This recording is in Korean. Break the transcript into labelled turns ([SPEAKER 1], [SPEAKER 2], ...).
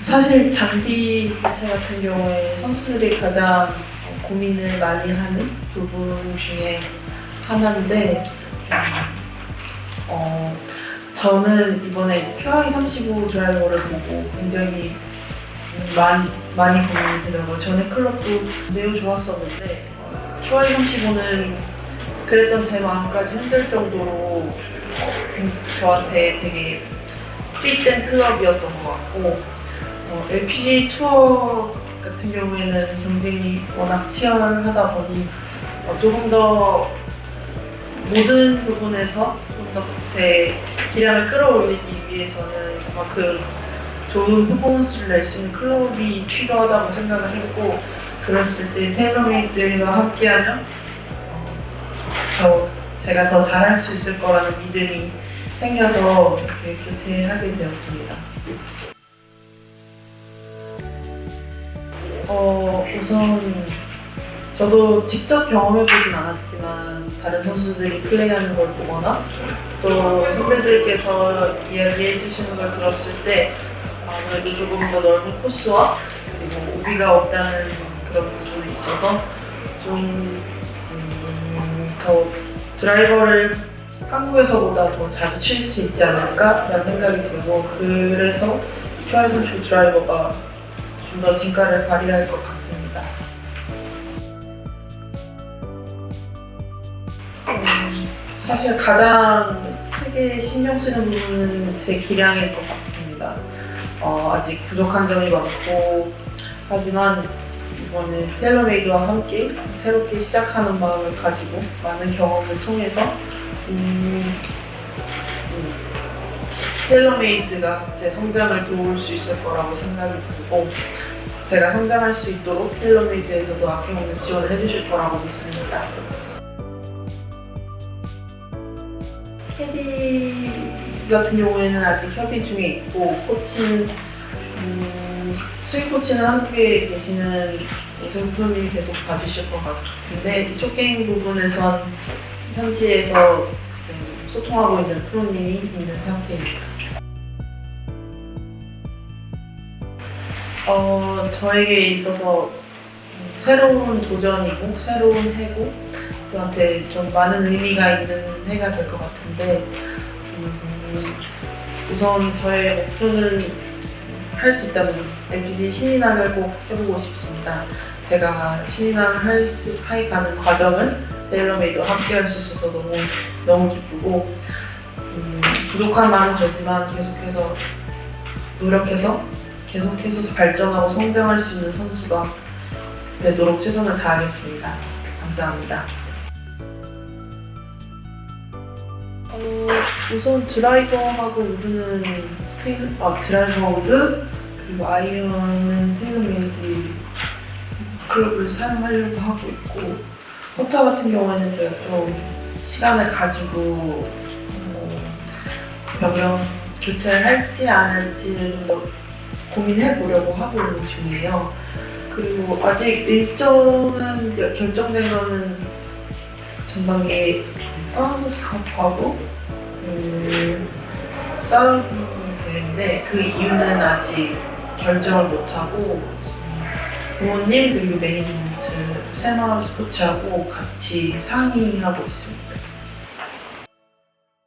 [SPEAKER 1] 사실 장비 교체 같은 경우에 선수들이 가장 고민을 많이 하는 부분 중에 하나인데 어, 저는 이번에 QI 35 드라이버를 보고 굉장히 많이 많이 고민이 되더라고요. 전에 클럽도 매우 좋았었는데 어, QI 35는 그랬던 제 마음까지 흔들 정도로 어, 저한테 되게 핏된 클럽이었던 것 같고 어, LPG 투어 같은 경우에는 경쟁이 워낙 치열하다 보니 어, 조금 더 모든 부분에서 좀 더 제 기량을 끌어올리기 위해서는 그만큼 좋은 퍼포먼스를 낼 수 있는 클럽이 필요하다고 생각을 했고 그랬을 때 테일러메이드가 함께하면 어, 저 제가 더 잘할 수 있을 거라는 믿음이 생겨서 이렇게 교체하게 되었습니다. 어, 우선 저도 직접 경험해보진 않았지만 다른 선수들이 플레이하는 걸 보거나 또 선배들께서 이야기해 주시는 걸 들었을 때 아무래도 조금 더 넓은 코스와 그리고 오비가 없다는 그런 부분이 있어서 좀 음, 더 드라이버를 한국에서보다 더 자주 칠 수 있지 않을까라는 생각이 들고 그래서 QR30 드라이버가 좀 더 진가를 발휘할 것 같습니다. 음, 사실 가장 크게 신경 쓰는 부분은 제 기량일 것 같습니다. 어, 아직 부족한 점이 많고 하지만 이번에 텔러메이드와 함께 새롭게 시작하는 마음을 가지고 많은 경험을 통해서 음, 음, 텔러메이드가 제 성장을 도울 수 있을 거라고 생각이 들고 제가 성장할 수 있도록 텔러메이드에서도 아낌없는 지원을 해주실 거라고 믿습니다. 캐디 같은 경우에는 아직 협의 중에 있고 코치는 음, 스윙 코치는 한국에 계시는 프로님이 계속 봐주실 것 같은데 쇼게임 부분에선 현지에서 소통하고 있는 프로님이 있는 상태입니다. 어, 저에게 있어서 새로운 도전이고 새로운 해고 저한테 좀 많은 의미가 있는 해가 될 것 같은데 음, 우선 저의 목표는 할 수 있다면 MBC 신인왕을 꼭 해보고 싶습니다. 제가 신인왕 할수 하가는 과정을 테일러메이드와 함께 할 수 있어서 너무 너무 기쁘고 음, 부족한 많은 저지만 계속해서 노력해서 계속해서 발전하고 성장할 수 있는 선수가 되도록 최선을 다하겠습니다. 감사합니다. 어, 우선 드라이버하고 우드는 테일, 아, 드라이버 우드 그리고 아이언은 테일러메이드 클럽을 사용하려고 하고 있고 포타 같은 경우에는 제가 좀 시간을 가지고 어, 병영 교체를 할지 안 할지를 좀더 고민해 보려고 하고 있는 중이에요. 그리고 아직 일정은 결정된 거는 전반기에 프랑스 컵하고 음, 싸울 되는데 그 이유는 아직 결정을 못하고 부모님 그리고 매니지먼트 세마 스포츠하고 같이 상의하고 있습니다.